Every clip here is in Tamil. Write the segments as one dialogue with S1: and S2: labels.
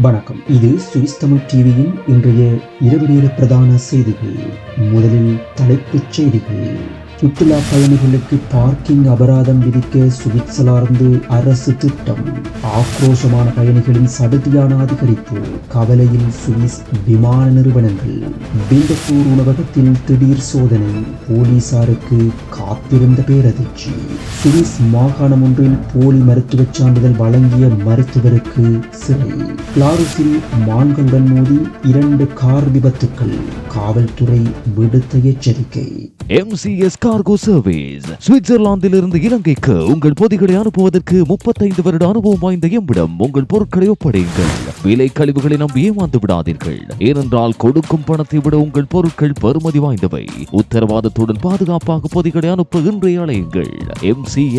S1: வணக்கம். இது சுவிஸ் தமிழ் டிவியின் இன்றைய இரவு நேர பிரதான செய்திகள். முதலில் தலைப்புச் செய்திகள். சுற்றுலா பயணிகளுக்கு பார்க்கிங் அபராதம் விதிக்க சுவிட்சர்லாந்து அரசு திட்டம். ஆக்ரோஷமான பயணிகளின் சடுதியான அதிகரிப்பு கவலையில் சுவிஸ் விமான நிறுவனங்கள். பிண்டத்தூர் உணவகத்தில் திடீர் சோதனை போலீசாருக்கு காத்திருந்த பேரதிர்ச்சி. சுவிஸ் மாகாணம் ஒன்றில் போலி மருத்துவச் சான்றிதழ் வழங்கிய மருத்துவருக்கு சிறை. கிளாரிஸில் மான்களுடன் மோதி இரண்டு கார் விபத்துக்கள் காவல்துறை விடுத்த எச்சரிக்கை.
S2: எம்சிஎஸ் கார்கோ சர்வீஸ் சுவிட்சர்லாந்திலிருந்து இலங்கைக்கு உங்கள் பொதிகளை அனுப்புவதற்கு முப்பத்தைந்து வருட அனுபவம் வாய்ந்த எம்பிடம் உங்கள் பொருட்களை ஒப்படையுங்கள். விலை கழிவுகளை நம்பி ஏமாந்து விடாதீர்கள். ஏனென்றால் கொடுக்கும் பணத்தை விட உங்கள் பொருட்கள் பெறுமதி வாய்ந்தவை. உத்தரவாதத்துடன் பாதுகாப்பாக பொதிகளை அனுப்ப இன்றைய அலையுங்கள்.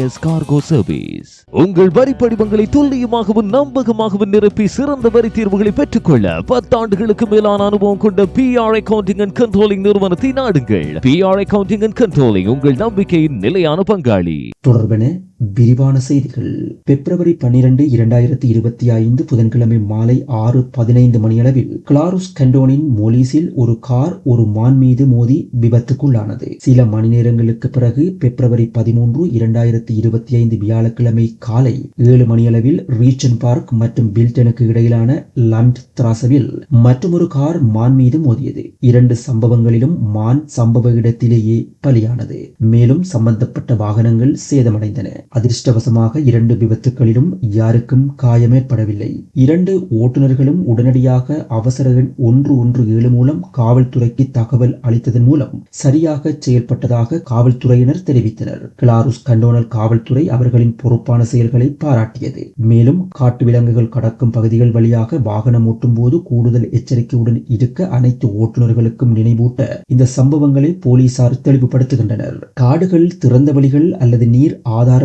S2: எஸ் கார்கோ சர்வீஸ் உங்கள் வரி படிவங்களை துல்லியமாகவும் நம்பகமாகவும் நிரப்பி சிறந்த வரி தீர்வுகளை பெற்றுக்கொள்ள பத்தாண்டுகளுக்கு மேலான அனுபவம் கொண்ட பிஆர் அக்கவுண்டிங் அண்ட் கண்ட்ரோலிங் நிறுவனத்தை நாடுங்கள். பிஆர் அக்கவுண்டிங் அண்ட் கண்ட்ரோலிங் உங்கள் நம்பிக்கையின் நிலையான பங்காளி.
S1: தொடர்பென விரிவான செய்திகள். பிப்ரவரி பன்னிரண்டு இரண்டாயிரத்தி இருபத்தி ஐந்து புதன்கிழமை மாலை ஆறு பதினைந்து மணியளவில் கிளாருஸ் கண்டோனின் மொலீஸில் ஒரு கார் ஒரு மான் மீது மோதி விபத்துக்குள்ளானது. சில மணி நேரங்களுக்கு பிறகு பிப்ரவரி பதிமூன்று இரண்டாயிரத்தி இருபத்தி ஐந்து வியாழக்கிழமை காலை ஏழு மணியளவில் ரீச்சன் பார்க் மற்றும் பில்டனுக்கு இடையிலான லண்ட் திராசவில் மற்றொரு கார் மான் மீது மோதியது. இரண்டு சம்பவங்களிலும் மான் சம்பவ இடத்திலேயே பலியானது. மேலும் சம்பந்தப்பட்ட வாகனங்கள் சேதமடைந்தன. அதிர்ஷ்டவசமாக இரண்டு விபத்துகளிலும் யாருக்கும் காயமேற்படவில்லை. இரண்டு ஓட்டுநர்களும் உடனடியாக அவசர எண் ஒன்று ஒன்று ஏழு மூலம் காவல்துறைக்கு தகவல் அளித்ததன் மூலம் சரியாக செயல்பட்டதாக காவல்துறையினர் தெரிவித்தனர். கிளாருஸ் கண்டோனல் காவல்துறை அவர்களின் பொறுப்பான செயல்களை பாராட்டியது. மேலும் காட்டு விலங்குகள் கடக்கும் பகுதிகள் வழியாக வாகனம் ஓட்டும் போது கூடுதல் எச்சரிக்கையுடன் இருக்க அனைத்து ஓட்டுநர்களுக்கும் நினைவூட்ட இந்த சம்பவங்களை போலீசார் தெளிவுபடுத்துகின்றனர். காடுகள் திறந்த வழிகள் அல்லது நீர்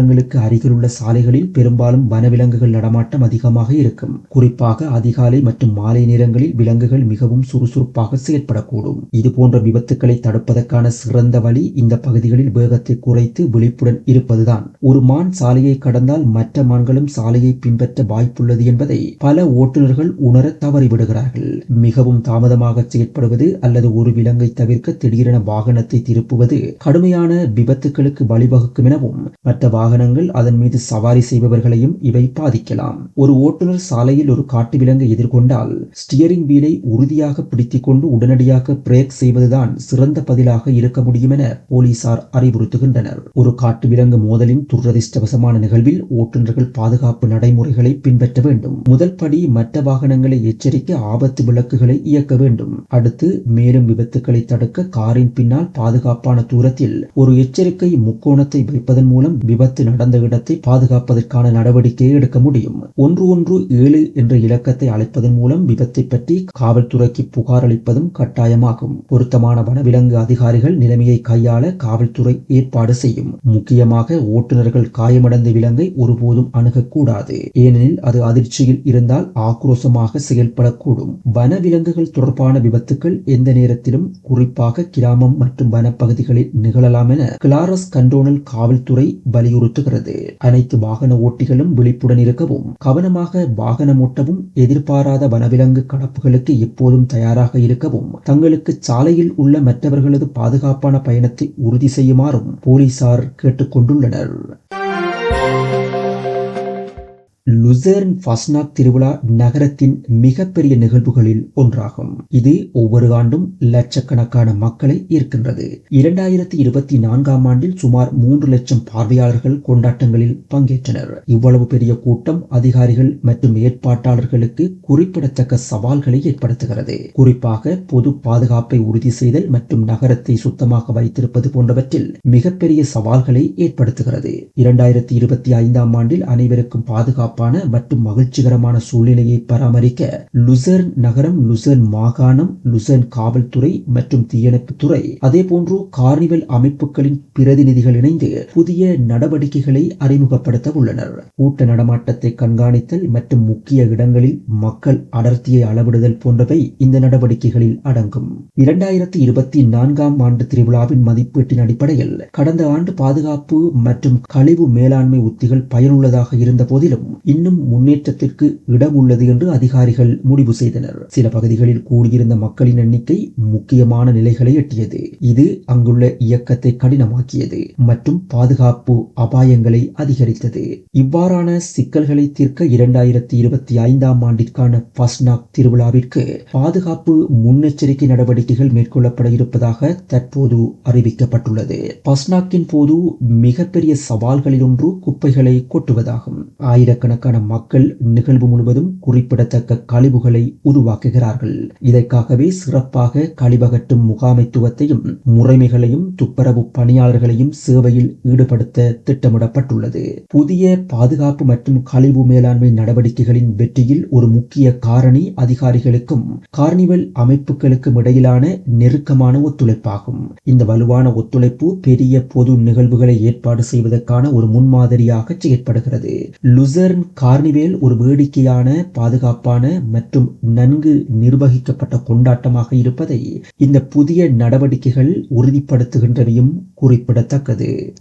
S1: நகரங்களுக்கு அருகிலுள்ள சாலைகளில் பெரும்பாலும் வனவிலங்குகள் நடமாட்டம் அதிகமாக இருக்கும். குறிப்பாக அதிகாலை மற்றும் மாலை நேரங்களில் விலங்குகள் மிகவும் சுறுசுறுப்பாக செயல்படக்கூடும். இதுபோன்ற விபத்துக்களை தடுப்பதற்கான சிறந்த வழி இந்த பகுதிகளில் வேகத்தை குறைத்து விழிப்புடன் இருப்பதுதான். ஒரு மான் சாலையை கடந்தால் மற்ற மான்களும் சாலையை பின்பற்ற வாய்ப்புள்ளது என்பதை பல ஓட்டுநர்கள் உணர தவறிவிடுகிறார்கள். மிகவும் தாமதமாக செயற்படுவது அல்லது ஒரு விலங்கை தவிர்க்க திடீரென வாகனத்தை திருப்புவது கடுமையான விபத்துகளுக்கு வழிவகுக்கும் எனவும் மற்ற வாகன வாகனங்கள் அதன் மீது சவாரி செய்பவர்களையும் இவை பாதிக்கலாம். ஒரு ஓட்டுநர் சாலையில் ஒரு காட்டு விலங்கை எதிர்கொண்டால் ஸ்டியரிங் வீலை உறுதியாக பிடித்துக் கொண்டு உடனடியாக பிரேக் செய்வதுதான் சிறந்த பதிலாக இருக்க முடியும் என போலீசார் அறிவுறுத்துகின்றனர். ஒரு காட்டு விலங்கு மோதலின் துரதிருஷ்டவசமான நிகழ்வில் ஓட்டுநர்கள் பாதுகாப்பு நடைமுறைகளை பின்பற்ற வேண்டும். முதல் படி மற்ற வாகனங்களை எச்சரிக்க ஆபத்து விளக்குகளை இயக்க வேண்டும். அடுத்து மேலும் விபத்துக்களை தடுக்க காரின் பின்னால் பாதுகாப்பான தூரத்தில் ஒரு எச்சரிக்கை முக்கோணத்தை வைப்பதன் மூலம் விபத்து நடந்த இடத்தை பாதுகாப்பதற்கான நடவடிக்கையை எடுக்க முடியும். ஒன்று ஒன்று ஏழு என்ற இலக்கத்தை அழைப்பதன் மூலம் விபத்தை பற்றி காவல்துறைக்கு புகார் அளிப்பதும் கட்டாயமாகும். பொருத்தமான வனவிலங்கு அதிகாரிகள் நிலைமையை கையாள காவல்துறை ஏற்பாடு செய்யும். முக்கியமாக ஓட்டுநர்கள் காயமடைந்த விலங்கை ஒருபோதும் அணுகக்கூடாது. ஏனெனில் அது அதிர்ச்சியில் இருந்தால் ஆக்ரோஷமாக செயல்படக்கூடும். வனவிலங்குகள் தொடர்பான விபத்துக்கள் எந்த நேரத்திலும் குறிப்பாக கிராமம் மற்றும் வனப்பகுதிகளில் நிகழலாம் என கிளாரஸ் கண்டோனல் காவல்துறை வலியுறுத்துகிறது அனைத்து வாகன ஓட்டிகளும் விழிப்புடன் இருக்கவும் கவனமாக வாகனம் ஓட்டவும் எதிர்பாராத வனவிலங்கு கடப்புகளுக்கு எப்போதும் தயாராக இருக்கவும் தங்களுக்கு சாலையில் உள்ள மற்றவர்களது பாதுகாப்பான பயணத்தை உறுதி செய்யுமாறும் போலீசார் கேட்டுக்கொண்டுள்ளனர். லுசேர்ன் ஃபஸ்னாக் திருவிழா நகரத்தின் மிகப்பெரிய நிகழ்வுகளில் ஒன்றாகும். இது ஒவ்வொரு ஆண்டும் லட்சக்கணக்கான மக்களை ஈர்க்கின்றது. இரண்டாயிரத்தி இருபத்தி நான்காம் ஆண்டில் சுமார் மூன்று லட்சம் பார்வையாளர்கள் கொண்டாட்டங்களில் பங்கேற்றனர். இவ்வளவு பெரிய கூட்டம் அதிகாரிகள் மற்றும் ஏற்பாட்டாளர்களுக்கு குறிப்பிடத்தக்க சவால்களை ஏற்படுத்துகிறது. குறிப்பாக பொது பாதுகாப்பை உறுதி செய்தல் மற்றும் நகரத்தை சுத்தமாக வைத்திருப்பது போன்றவற்றில் மிகப்பெரிய சவால்களை ஏற்படுத்துகிறது. இரண்டாயிரத்தி இருபத்தி ஐந்தாம் ஆண்டில் அனைவருக்கும் பாதுகாப்பு பாதுகாப்பான மற்றும் மகிழ்ச்சிகரமான சூழ்நிலையை பராமரிக்க லுசர்ன் நகரம் லுசர்ன் மாகாணம் லுசர்ன் காவல்துறை மற்றும் தீயணைப்பு துறை அதேபோன்று கார்னிவல் அமைப்புகளின் பிரதிநிதிகள் இணைந்து புதிய நடவடிக்கைகளை அறிமுகப்படுத்த உள்ளனர். கூட்ட நடமாட்டத்தை கண்காணித்தல் மற்றும் முக்கிய இடங்களில் மக்கள் அடர்த்தியை அளவிடுதல் போன்றவை இந்த நடவடிக்கைகளில் அடங்கும். இரண்டாயிரத்தி இருபத்தி நான்காம் ஆண்டு திருவிழாவின் மதிப்பீட்டின் அடிப்படையில் கடந்த ஆண்டு பாதுகாப்பு மற்றும் கழிவு மேலாண்மை உத்திகள் பயனுள்ளதாக இருந்த போதிலும் இன்னும் முன்னேற்றத்திற்கு இடம் உள்ளது என்று அதிகாரிகள் முடிவு செய்தனர். சில பகுதிகளில் கூடியிருந்த மக்களின் எண்ணிக்கை முக்கியமான நிலைகளை எட்டியது. இது அங்குள்ள இயக்கத்தை கடினமாக்கியது மற்றும் பாதுகாப்பு அபாயங்களை அதிகரித்தது. இவ்வாறான சிக்கல்களை தீர்க்க இரண்டாயிரத்தி இருபத்தி ஐந்தாம் ஆண்டிற்கான பஸ்னாக் திருவிழாவிற்கு பாதுகாப்பு முன்னெச்சரிக்கை நடவடிக்கைகள் மேற்கொள்ளப்பட இருப்பதாக தற்போது அறிவிக்கப்பட்டுள்ளது. பஸ்னாக்கின் போது மிகப்பெரிய சவால்களில் ஒன்று குப்பைகளை கொட்டுவதாகும். ஆயிரக்கணக்கான மக்கள் நிகழ்வு முழுவதும் குறிப்பிடத்தக்க கழிவுகளை உருவாக்குகிறார்கள். இதற்காகவே சிறப்பாக கழிவகட்டும் முகாமைத்துவத்தையும் முறைமைகளையும் துப்புரவு பணியாளர்களையும் சேவையில் ஈடுபடுத்த திட்டமிடப்பட்டுள்ளது. புதிய பாதுகாப்பு மற்றும் கழிவு மேலாண்மை நடவடிக்கைகளின் வெற்றியில் ஒரு முக்கிய காரணி அதிகாரிகளுக்கும் கார்னிவல் அமைப்புகளுக்கும் இடையிலான நெருக்கமான ஒத்துழைப்பாகும். இந்த வலுவான ஒத்துழைப்பு பெரிய பொது நிகழ்வுகளை ஏற்பாடு செய்வதற்கான ஒரு முன்மாதிரியாக செயற்படுகிறது. லுசர்ன் கார்னிவேல் ஒரு வேடிக்கையான பாதுகாப்பான மற்றும் நன்கு நிர்வகிக்கப்பட்ட கொண்டாட்டமாக இருப்பதை இந்த புதிய நடவடிக்கைகள் உறுதிப்படுத்துகின்றவையும் குறிப்பிடத்தக்கது.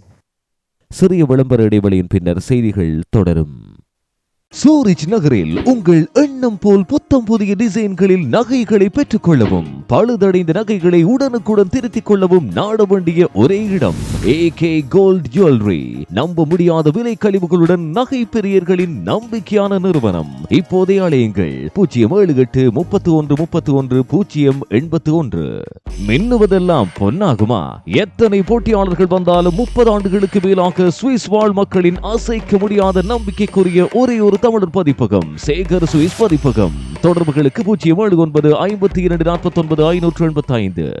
S2: சிறிய விளம்பர இடைவெளியின் பின்னர் செய்திகள் தொடரும். சூரிச் நகரில் உங்கள் எண்ணம் போல் புத்தம் புதிய டிசைன்களில் நகைகளை பெற்றுக் கொள்ளவும் பழுதடைந்த நகைகளை உடனுக்குடன் திருத்திக் கொள்ளவும் நாட வேண்டிய ஒரே இடம். ஏகே கோல்ட் ஜுவல்லரி நம்ப முடியாத விலை கழிவுகளுடன் நகை பெரியர்களின் நம்பிக்கையான நிறுவனம். இப்போதே அலையுங்கள். பூஜ்ஜியம் ஏழு எட்டு முப்பத்தி ஒன்று முப்பத்தி ஒன்று பூஜ்ஜியம் எண்பத்தி ஒன்று மின்னுவதெல்லாம் பொன்னாகுமா? எத்தனை போட்டியாளர்கள் வந்தாலும் முப்பது ஆண்டுகளுக்கு மேலாக சுவிஸ் வாழ் மக்களின் அசைக்க முடியாத நம்பிக்கைக்குரிய ஒரே ஒரு தமிழர் பதிப்பகம் சேகர் சுவிஸ் பதிப்பகம். தொடர்புகளுக்கு பூஜ்ஜியம் ஏழு ஒன்பது ஐம்பத்தி இரண்டு நாற்பத்தி ஒன்பது ஐநூற்று எண்பத்தி ஐந்து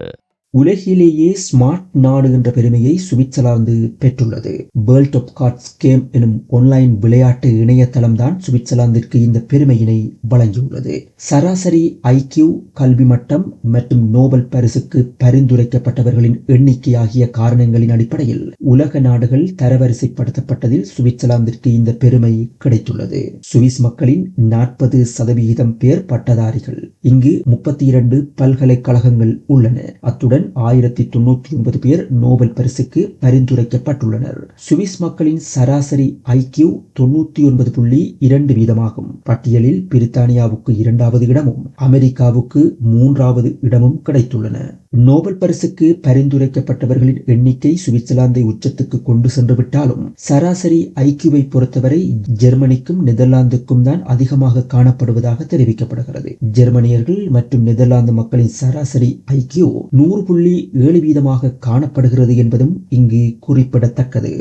S1: உலகிலேயே ஸ்மார்ட் நாடு என்ற பெருமையை சுவிட்சர்லாந்து பெற்றுள்ளது. வேர்ல்ட் ஆஃப் கார்ட்ஸ் கேம் எனும் ஆன்லைன் விளையாட்டு இணையதளம் தான் சுவிட்சர்லாந்திற்கு இந்த பெருமையினை வழங்கியுள்ளது. சராசரி ஐக்கியூ கல்வி மட்டம் மற்றும் நோபல் பரிசுக்கு பரிந்துரைக்கப்பட்டவர்களின் எண்ணிக்கை ஆகிய காரணங்களின் அடிப்படையில் உலக நாடுகள் தரவரிசைப்படுத்தப்பட்டதில் சுவிட்சர்லாந்திற்கு இந்த பெருமை கிடைத்துள்ளது. சுவிஸ் மக்களின் நாற்பது சதவிகிதம் பேர் பட்டதாரிகள். இங்கு முப்பத்தி இரண்டு பல்கலைக்கழகங்கள் உள்ளன. அத்துடன் ஆயிரத்தி தொண்ணூற்றி ஒன்பது பேர் நோபல் பரிசுக்கு பரிந்துரைக்கப்பட்டுள்ளனர். சுவிஸ் மக்களின் சராசரி ஐக்கியூ தொண்ணூத்தி ஒன்பது புள்ளி இரண்டு வீதமாகும். பட்டியலில் பிரித்தானியாவுக்கு இரண்டாவது இடமும் அமெரிக்காவுக்கு மூன்றாவது இடமும் கிடைத்துள்ளன. நோபல் பரிசுக்கு பரிந்துரைக்கப்பட்டவர்களின் எண்ணிக்கை சுவிட்சர்லாந்தை உச்சத்துக்கு கொண்டு சென்று விட்டாலும் சராசரி ஐக்கியூவை பொறுத்தவரை ஜெர்மனிக்கும் நெதர்லாந்துக்கும் தான் அதிகமாக காணப்படுவதாக தெரிவிக்கப்படுகிறது. ஜெர்மனியர்கள் மற்றும் நெதர்லாந்து மக்களின் சராசரி ஐக்கியூ நூறு புள்ளி ஏழு வீதமாக காணப்படுகிறது என்பதும் இங்கு குறிப்பிடத்தக்கது.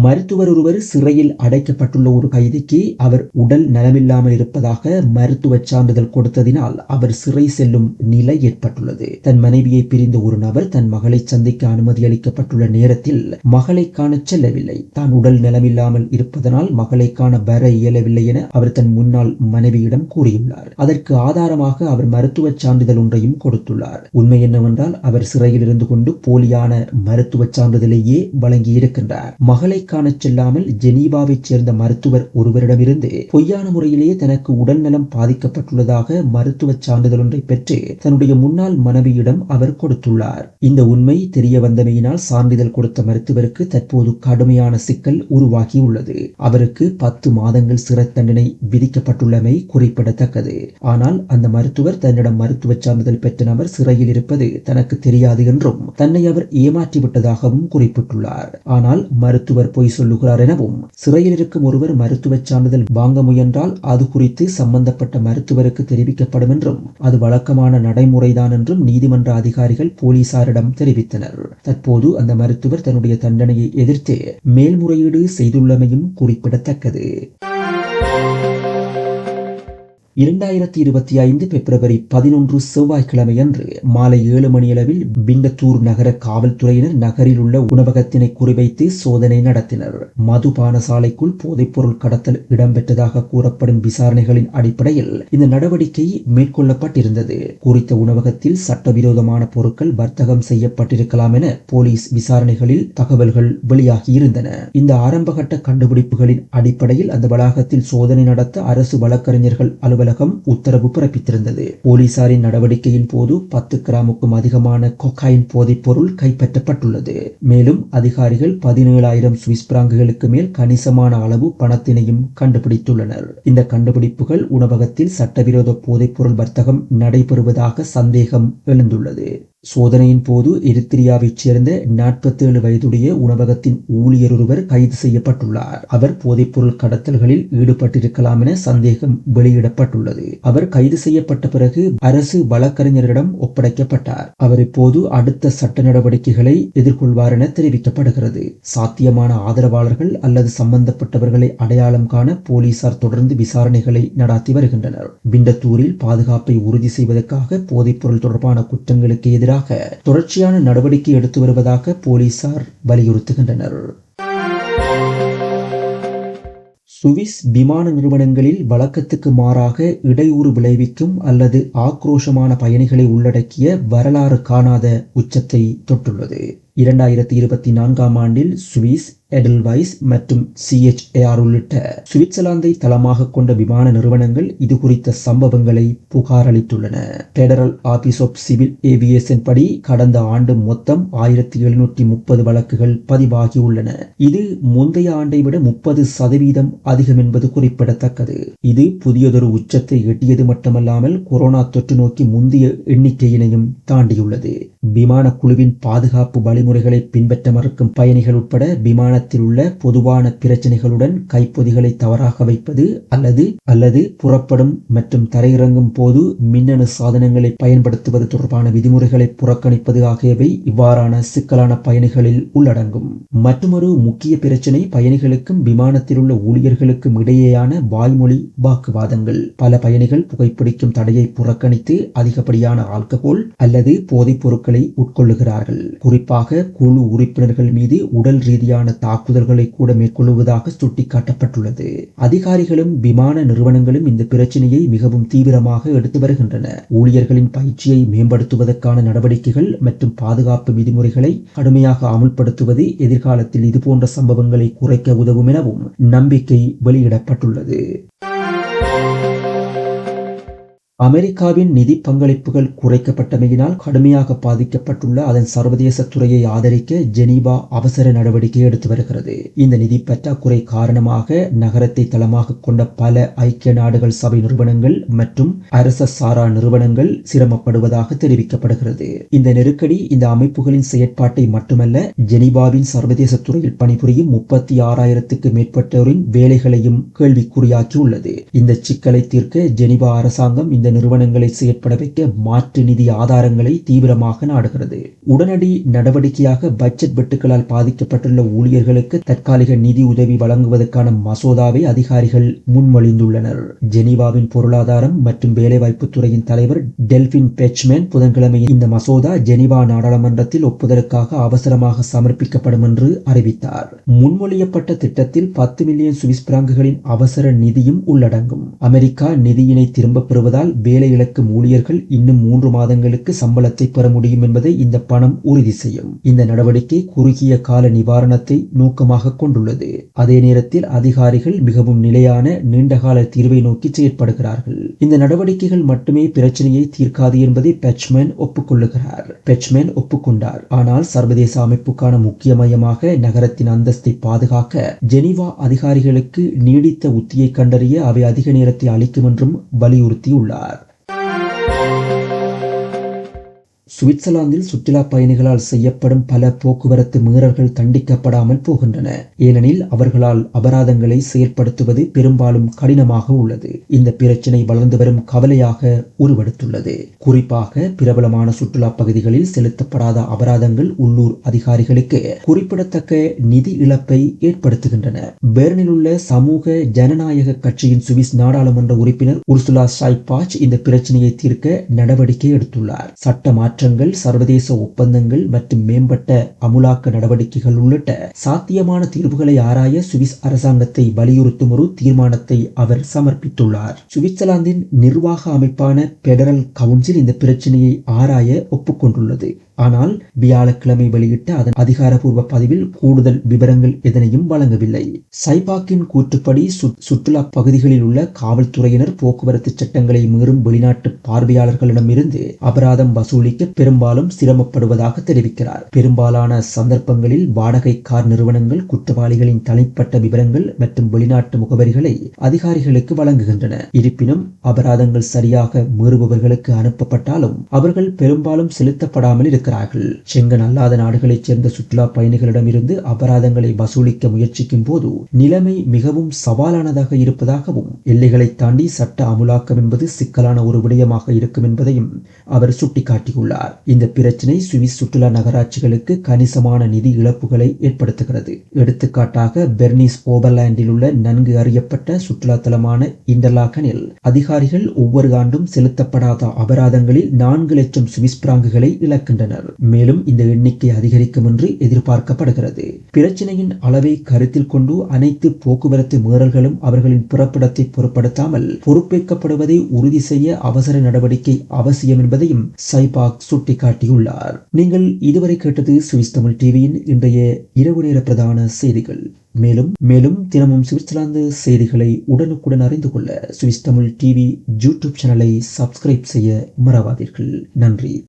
S1: மருத்துவர் ஒருவர் சிறையில் அடைக்கப்பட்டுள்ள ஒரு கைதிக்கு அவர் உடல் நலமில்லாமல் இருப்பதாக மருத்துவ சான்றிதழ் கொடுத்ததினால் அவர் சிறை செல்லும் நிலை ஏற்பட்டுள்ளது. தன் மனைவியை பிரிந்த ஒரு நபர் தன் மகளை சந்திக்க அனுமதி அளிக்கப்பட்டுள்ள நேரத்தில் மகளை காண செல்லவில்லை. தான் உடல் நலமில்லாமல் இருப்பதனால் மகளை காண வர இயலவில்லை என அவர் தன் முன்னாள் மனைவியிடம் கூறியுள்ளார். அதற்கு ஆதாரமாக அவர் மருத்துவ சான்றிதழ் ஒன்றையும் கொடுத்துள்ளார். உண்மை என்னவென்றால் அவர் சிறையில் இருந்து கொண்டு போலியான மருத்துவ சான்றிதழையே வழங்கி இருக்கின்றார் மகளை காணச் செல்லாமல் ஜெனீவாவைச் சேர்ந்த மருத்துவர் ஒருவரிடமிருந்து பொய்யான முறையிலேயே தனக்கு உடல்நலம் பாதிக்கப்பட்டுள்ளதாக மருத்துவ சான்றிதழ் ஒன்றை பெற்று தன்னுடைய முன்னாள் மனைவியிடம் அவர் கொடுத்துள்ளார். இந்த உண்மை தெரிய வந்தமையினால் சான்றிதழ் கொடுத்த மருத்துவருக்கு தற்போது கடுமையான சிக்கல் உருவாகியுள்ளது. அவருக்கு பத்து மாதங்கள் சிறை தண்டனை விதிக்கப்பட்டுள்ளமை குறிப்பிடத்தக்கது. ஆனால் அந்த மருத்துவர் தன்னிடம் மருத்துவ சான்றிதழ் பெற்ற நபர் சிறையில் இருப்பது தனக்கு தெரியாது என்றும் தன்னை அவர் ஏமாற்றிவிட்டதாகவும் குறிப்பிட்டுள்ளார். ஆனால் மருத்துவர் பொய் சொல்லுகிறார் எனவும் சிறையில் இருக்கும் ஒருவர் மருத்துவ சான்றிதழ் வாங்க முயன்றால் அது குறித்து சம்பந்தப்பட்ட மருத்துவருக்கு தெரிவிக்கப்படும் என்றும் அது வழக்கமான நடைமுறைதான் என்றும் நீதிமன்ற அதிகாரிகள் போலீசாரிடம் தெரிவித்தனர். தற்போது அந்த மருத்துவர் தன்னுடைய தண்டனையை எதிர்த்து மேல்முறையீடு செய்துள்ளமையும் குறிப்பிடத்தக்கது. இரண்டாயிரத்தி இருபத்தி ஐந்து பிப்ரவரி பதினொன்று செவ்வாய்க்கிழமை அன்று மாலை ஏழு மணியளவில் பிங்கத்தூர் நகர காவல்துறையினர் நகரில் உள்ள உணவகத்தினை குறிவைத்து சோதனை நடத்தினர். மதுபான சாலைக்குள் போதைப்பொருள் கடத்தல் இடம்பெற்றதாக கூறப்படும் விசாரணைகளின் அடிப்படையில் இந்த நடவடிக்கை மேற்கொள்ளப்பட்டிருந்தது. குறித்த உணவகத்தில் சட்டவிரோதமான பொருட்கள் வர்த்தகம் செய்யப்பட்டிருக்கலாம் என போலீஸ் விசாரணைகளில் தகவல்கள் வெளியாகியிருந்தன. இந்த ஆரம்பகட்ட கண்டுபிடிப்புகளின் அடிப்படையில் அந்த வளாகத்தில் சோதனை நடத்த அரசு வழக்கறிஞர்கள் அலுவலக அலுவலகம் உத்தரவு பிறப்பித்திருந்தது. போலீசாரின் நடவடிக்கையின் போது பத்து கிராமுக்கும் அதிகமான கொக்காயின் போதைப் பொருள் கைப்பற்றப்பட்டுள்ளது. மேலும் அதிகாரிகள் பதினேழாயிரம் சுவிஸ் பிராங்குகளுக்கு மேல் கணிசமான அளவு பணத்தினையும் கண்டுபிடித்துள்ளனர். இந்த கண்டுபிடிப்புகள் உணவகத்தில் சட்டவிரோத போதைப்பொருள் வர்த்தகம் நடைபெறுவதாக சந்தேகம் எழுந்துள்ளது. சோதனையின் போது எரித்திரியாவைச் சேர்ந்த நாற்பத்தேழு வயதுடைய உணவகத்தின் ஊழியர் ஒருவர் கைது செய்யப்பட்டுள்ளார். அவர் போதைப்பொருள் கடத்தல்களில் ஈடுபட்டிருக்கலாம் என சந்தேகம் வெளியிடப்பட்டுள்ளது. அவர் கைது செய்யப்பட்ட பிறகு அரசு வழக்கறிஞரிடம் ஒப்படைக்கப்பட்டார். அவர் இப்போது அடுத்த சட்ட நடவடிக்கைகளை எதிர்கொள்வார் என தெரிவிக்கப்படுகிறது. சாத்தியமான ஆதரவாளர்கள் அல்லது சம்பந்தப்பட்டவர்களை அடையாளம் காண போலீசார் தொடர்ந்து விசாரணைகளை நடாத்தி வருகின்றனர். விண்டத்தூரில் பாதுகாப்பை உறுதி செய்வதற்காக போதைப்பொருள் தொடர்பான குற்றங்களுக்கு எதிராக தொடர்ச்சியான நடவடிக்கை எடுத்து வருவதாக போலீசார் வலியுறுத்துகின்றனர். சுவிஸ் விமான நிறுவனங்களில் வழக்கத்துக்கு மாறாக இடையூறு விளைவிக்கும் அல்லது ஆக்ரோஷமான பயணிகளை உள்ளடக்கிய வரலாறு காணாத உச்சத்தை தொட்டுள்ளது. இரண்டாயிரத்தி இருபத்தி நான்காம் ஆண்டில் சுவிஸ் எடல்வைஸ் மற்றும் சிஎச்ஏஆர் உள்ளிட்ட சுவிட்சர்லாந்தை தளமாக கொண்ட விமான நிறுவனங்கள் இது குறித்த சம்பவங்களை புகாரளித்துள்ளன. Federal office of civil aviation படி கடந்த ஆண்டு மொத்தம் ஆயிரத்தி எழுநூற்றி முப்பது வழக்குகள் பதிவாகியுள்ளன. இது முந்தைய ஆண்டை விட முப்பது சதவீதம் அதிகம் என்பது குறிப்பிடத்தக்கது. இது புதியதொரு உச்சத்தை எட்டியது மட்டுமல்லாமல் கொரோனா தொற்று நோக்கி முந்தைய எண்ணிக்கையினையும் தாண்டியுள்ளது. விமான குழுவின் பாதுகாப்பு வழிமுறைகளை பின்பற்ற மறுக்கும் பயணிகள் உட்பட விமானத்தில் உள்ள பொதுவான பிரச்சனைகளுடன் கைப்பொதிகளை தவறாக வைப்பது அல்லது அல்லது புறப்படும் மற்றும் தரையிறங்கும் போது மின்னணு சாதனங்களை பயன்படுத்துவது தொடர்பான விதிமுறைகளை புறக்கணிப்பது ஆகியவை இவ்வாறான சிக்கலான பயணிகளில் உள்ளடங்கும். மற்றொரு முக்கிய பிரச்சனை பயணிகளுக்கும் விமானத்தில் உள்ள ஊழியர்களுக்கும் இடையேயான வாய்மொழி வாக்குவாதங்கள். பல பயணிகள் புகைப்பிடிக்கும் தடையை புறக்கணித்து அதிகப்படியான ஆல்கஹோல் அல்லது போதைப் பொருட்கள் தாக்குதல்களை உட்கொள்ளுகிறார்கள். குறிப்பாக குழு உறுப்பினர்கள் மீது உடல் ரீதியான தாக்குதல்களை கூட மேற்கொள்ளுவதாக சுட்டிக்காட்டப்பட்டுள்ளது. அதிகாரிகளும் விமான நிறுவனங்களும் இந்த பிரச்சனையை மிகவும் தீவிரமாக எடுத்து வருகின்றன. ஊழியர்களின் பயிற்சியை மேம்படுத்துவதற்கான நடவடிக்கைகள் மற்றும் பாதுகாப்பு விதிமுறைகளை கடுமையாக அமுல்படுத்துவது எதிர்காலத்தில் இதுபோன்ற சம்பவங்களை குறைக்க உதவும் எனவும் நம்பிக்கை வெளியிடப்பட்டுள்ளது. அமெரிக்காவின் நிதி பங்களிப்புகள் குறைக்கப்பட்டமையினால் கடுமையாக பாதிக்கப்பட்டுள்ள அதன் சர்வதேச துறையை ஆதரிக்க ஜெனீவா அவசர நடவடிக்கை எடுத்து வருகிறது. இந்த நிதி பற்றாக்குறை காரணமாக நகரத்தை தளமாக கொண்ட பல ஐக்கிய நாடுகள் சபை நிறுவனங்கள் மற்றும் அரச சாரா நிறுவனங்கள் சிரமப்படுவதாக தெரிவிக்கப்படுகிறது. இந்த நெருக்கடி இந்த அமைப்புகளின் செயற்பாட்டை மட்டுமல்ல ஜெனீவாவின் சர்வதேச துறையில் பணிபுரியும் முப்பத்தி ஆறாயிரத்துக்கு மேற்பட்டோரின் வேலைகளையும் கேள்விக்குறியாக்கியுள்ளது. இந்த சிக்கலை தீர்க்க ஜெனீவா அரசாங்கம் இந்த நிறுவனங்களை செயற்பட வைக்க மாற்று நிதி ஆதாரங்களை தீவிரமாக நாடுகிறது. உடனடி நடவடிக்கையாக பட்ஜெட் வெட்டுக்களால் பாதிக்கப்பட்டுள்ள ஊழியர்களுக்கு தற்காலிக நிதி உதவி வழங்குவதற்கான மசோதாவை அதிகாரிகள் முன்மொழிந்துள்ளனர். ஜெனீவாவின் பொருளாதாரம் மற்றும் வேலைவாய்ப்பு துறையின் தலைவர் டெல்பின் பெச்மேன் புதன்கிழமை இந்த மசோதா ஜெனீவா நாடாளுமன்றத்தில் ஒப்புதலுக்காக அவசரமாக சமர்ப்பிக்கப்படும் என்று அறிவித்தார். முன்மொழியப்பட்ட திட்டத்தில் பத்து மில்லியன் சுவிஸ் பிராங்குகளின் அவசர நிதியும் உள்ளடங்கும். அமெரிக்கா நிதியினை திரும்பப் பெறுவதால் வேலை இழக்கும் ஊழியர்கள் இன்னும் மூன்று மாதங்களுக்கு சம்பளத்தை பெற முடியும் என்பதை இந்த பணம் உறுதி செய்யும். இந்த நடவடிக்கை குறுகிய கால நிவாரணத்தை நோக்கமாக கொண்டுள்ளது. அதே நேரத்தில் அதிகாரிகள் மிகவும் நிலையான நீண்டகால தீர்வை நோக்கி செயற்படுகிறார்கள். இந்த நடவடிக்கைகள் மட்டுமே பிரச்சனையை தீர்க்காது என்பதை பெச்மேன் ஒப்புக்கொள்ளுகிறார். பெச்மேன் ஒப்புக்கொண்டார். ஆனால் சர்வதேச அமைப்புக்கான முக்கிய மையமாக நகரத்தின் அந்தஸ்தை பாதுகாக்க ஜெனீவா அதிகாரிகளுக்கு நீடித்த உத்தியை கண்டறிய அவை அதிக நேரத்தை அளிக்கும் என்றும் வலியுறுத்தியுள்ளார். சுவிட்சர்லாந்தில் சுற்றுலா பயணிகளால் செய்யப்படும் பல போக்குவரத்து மீறல்கள் தண்டிக்கப்படாமல் போகின்றன. ஏனெனில் அவர்களால் அபராதங்களை செயற்படுத்துவது பெரும்பாலும் கடினமாக உள்ளது. இந்த பிரச்சினை வளர்ந்து வரும் கவலையாக உருவெடுத்துள்ளது. குறிப்பாக பிரபலமான சுற்றுலா பகுதிகளில் செலுத்தப்படாத அபராதங்கள் உள்ளூர் அதிகாரிகளுக்கு குறிப்பிடத்தக்க நிதி இழப்பை ஏற்படுத்துகின்றன. பெர்னில் உள்ள சமூக ஜனநாயக கட்சியின் சுவிஸ் நாடாளுமன்ற உறுப்பினர் உர்சுலா சாய்பாச் இந்த பிரச்சனையை தீர்க்க நடவடிக்கை எடுத்துள்ளார். சட்ட மாற்றங்கள் சர்வதேச ஒப்பந்தங்கள் மற்றும் மேம்பட்ட அமுலாக்க நடவடிக்கைகள் உள்ளிட்ட சாத்தியமான தீர்வுகளை ஆராய சுவிஸ் அரசாங்கத்தை வலியுறுத்தும் ஒரு தீர்மானத்தை அவர் சமர்ப்பித்துள்ளார். சுவிட்சர்லாந்தின் நிர்வாக அமைப்பான பெடரல் கவுன்சில் இந்த பிரச்சனையை ஆராய ஒப்புக்கொண்டுள்ளது. ஆனால் வியாழக்கிழமை வெளியிட்ட அதன் அதிகாரப்பூர்வ பதிவில் கூடுதல் விவரங்கள் எதனையும் வழங்கவில்லை. சைபாக்கின் கூற்றுப்படி சுற்றுலா பகுதிகளில் உள்ள காவல்துறையினர் போக்குவரத்து சட்டங்களை மீறும் வெளிநாட்டு பார்வையாளர்களிடமிருந்து அபராதம் வசூலிக்க பெரும்பாலும் சிரமப்படுவதாக தெரிவிக்கிறார். பெரும்பாலான சந்தர்ப்பங்களில் வாடகை கார் நிறுவனங்கள் குற்றவாளிகளின் தனிப்பட்ட விவரங்கள் மற்றும் வெளிநாட்டு முகவரிகளை அதிகாரிகளுக்கு வழங்குகின்றன. இருப்பினும் அபராதங்கள் சரியாக மீறுபவர்களுக்கு அனுப்பப்பட்டாலும் அவர்கள் பெரும்பாலும் செலுத்தப்படாமல் இருக்கிறார்கள் செங்கன் அல்லாத நாடுகளைச் சேர்ந்த சுற்றுலா பயணிகளிடமிருந்து அபராதங்களை வசூலிக்க முயற்சிக்கும் போது நிலைமை மிகவும் சவாலானதாக இருப்பதாகவும் எல்லைகளை தாண்டி சட்ட அமுலாக்கம் என்பது சிக்கலான ஒரு விடயமாக இருக்கும் என்பதையும் அவர் சுட்டிக்காட்டியுள்ளார். இந்த பிரச்சினை சுவிஸ் சுற்றுலா நகராட்சிகளுக்கு கணிசமான நிதி இழப்புகளை ஏற்படுத்துகிறது. எடுத்துக்காட்டாக பெர்னிஸ் ஓபர்லாண்டில் உள்ள நன்கு அறியப்பட்ட சுற்றுலா தலமான இண்டர்லாகனில் அதிகாரிகள் ஒவ்வொரு ஆண்டும் செலுத்தப்படாத அபராதங்களில் நான்கு லட்சம் சுவிஸ் பிராங்குகளை இழக்கின்றனர். மேலும் இந்த எண்ணிக்கை அதிகரிக்கும் என்று எதிர்பார்க்கப்படுகிறது. பிரச்சனையின் அளவை கருத்தில் கொண்டு அனைத்து போக்குவரத்து மீறல்களும் அவர்களின் புறப்படத்தை பொருட்படுத்தாமல் பொறுப்பேற்கப்படுவதை உறுதி செய்ய அவசர நடவடிக்கை அவசியம் என்பதையும் சைபாக் சுட்டிக்காட்டியுள்ளார். நீங்கள் இதுவரை கேட்டது சுவிஸ் தமிழ் டிவியின் இன்றைய இரவு நேர பிரதான செய்திகள். மேலும் மேலும் தினமும் சுவிட்சர்லாந்து செய்திகளை உடனுக்குடன் அறிந்து கொள்ள சுவிஸ் தமிழ் டிவி யூடியூப் சேனலை சப்ஸ்கிரைப் செய்ய மறவாதீர்கள். நன்றி.